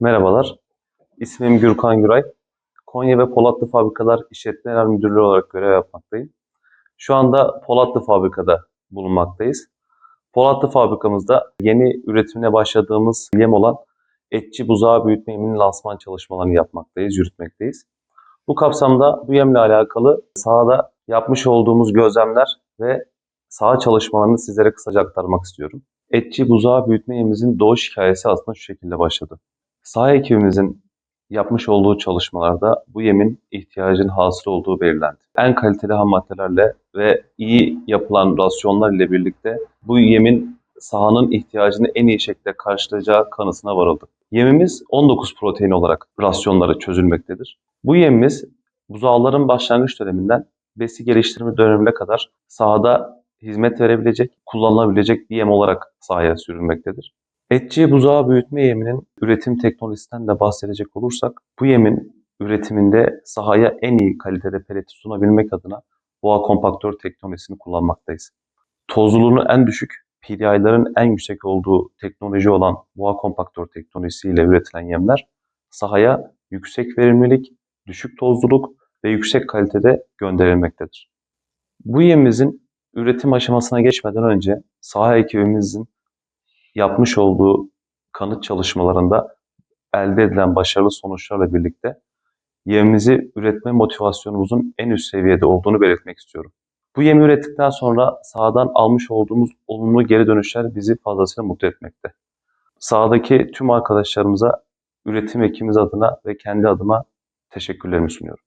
Merhabalar, ismim Gürkan Güray. Konya ve Polatlı Fabrikalar İşletmeler Müdürlüğü olarak görev yapmaktayım. Şu anda Polatlı Fabrika'da bulunmaktayız. Polatlı Fabrikamızda yeni üretimine başladığımız yem olan etçi buzağı büyütme yeminin lansman çalışmalarını yapmaktayız, yürütmekteyiz. Bu kapsamda bu yemle alakalı sahada yapmış olduğumuz gözlemler ve saha çalışmalarını sizlere kısaca aktarmak istiyorum. Etçi buzağı büyütme yemimizin doğuş hikayesi aslında şu şekilde başladı. Saha ekibimizin yapmış olduğu çalışmalarda bu yemin ihtiyacın hasıl olduğu belirlendi. En kaliteli ham maddelerle ve iyi yapılan rasyonlar ile birlikte bu yemin sahanın ihtiyacını en iyi şekilde karşılayacağı kanısına varıldı. Yemimiz 19 protein olarak rasyonları çözülmektedir. Bu yemimiz buzağların başlangıç döneminden besi geliştirme dönemine kadar sahada hizmet verebilecek, kullanılabilecek bir yem olarak sahaya sürülmektedir. Etçi buzağı büyütme yeminin üretim teknolojisinden de bahsedecek olursak, bu yemin üretiminde sahaya en iyi kalitede peleti sunabilmek adına boğa kompaktör teknolojisini kullanmaktayız. Tozluluğunu en düşük, PDI'ların en yüksek olduğu teknoloji olan boğa kompaktör teknolojisiyle üretilen yemler sahaya yüksek verimlilik, düşük tozluluk ve yüksek kalitede gönderilmektedir. Bu yemimizin üretim aşamasına geçmeden önce saha ekibimizin yapmış olduğu kanıt çalışmalarında elde edilen başarılı sonuçlarla birlikte yemimizi üretme motivasyonumuzun en üst seviyede olduğunu belirtmek istiyorum. Bu yemi ürettikten sonra sahadan almış olduğumuz olumlu geri dönüşler bizi fazlasıyla mutlu etmekte. Sahadaki tüm arkadaşlarımıza üretim ekibimiz adına ve kendi adıma teşekkürlerimi sunuyorum.